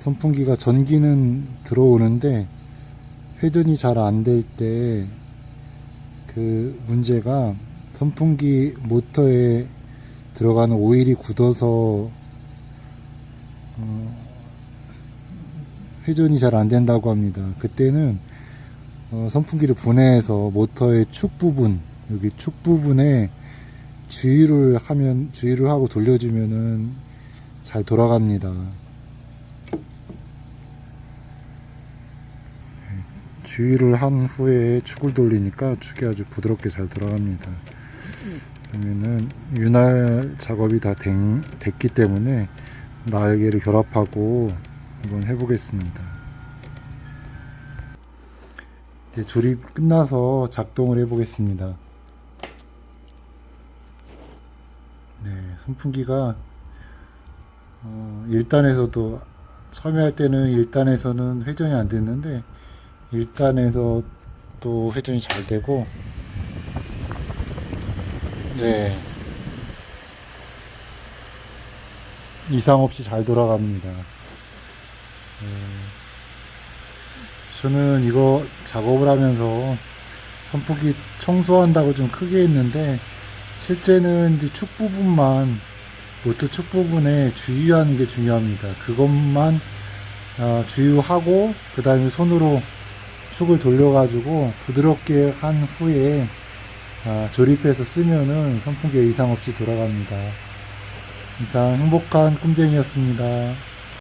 선풍기가 전기는 들어오는데 회전이 잘 안 될 때 그 문제가 선풍기 모터에 들어가는 오일이 굳어서 어, 회전이 잘 안 된다고 합니다. 그때는 어, 선풍기를 분해해서 모터의 축 부분 여기 축 부분에 주의를 하면 주의를 하고 돌려주면은 잘 돌아갑니다. 주의를 한 후에 축을 돌리니까 축이 아주 부드럽게 잘 돌아갑니다. 그러면은 윤활 작업이 다 된, 됐기 때문에 날개를 결합하고 한번 해보겠습니다. 네, 조립 끝나서 작동을 해보겠습니다. 네, 선풍기가 어, 1단에서도 처음에 할 때는 1단에서는 회전이 안 됐는데 1단에서 또 회전이 잘 되고 네 이상 없이 잘 돌아갑니다. 네. 저는 이거 작업을 하면서 선풍기 청소한다고 좀 크게 했는데 실제는 이제 축 부분만 모터 축 부분에 주의하는 게 중요합니다. 그것만 어, 주의하고 그 다음에 손으로 축을 돌려가지고 부드럽게 한 후에 아, 조립해서 쓰면은 선풍기가 이상 없이 돌아갑니다. 이상 행복한 꿈쟁이였습니다.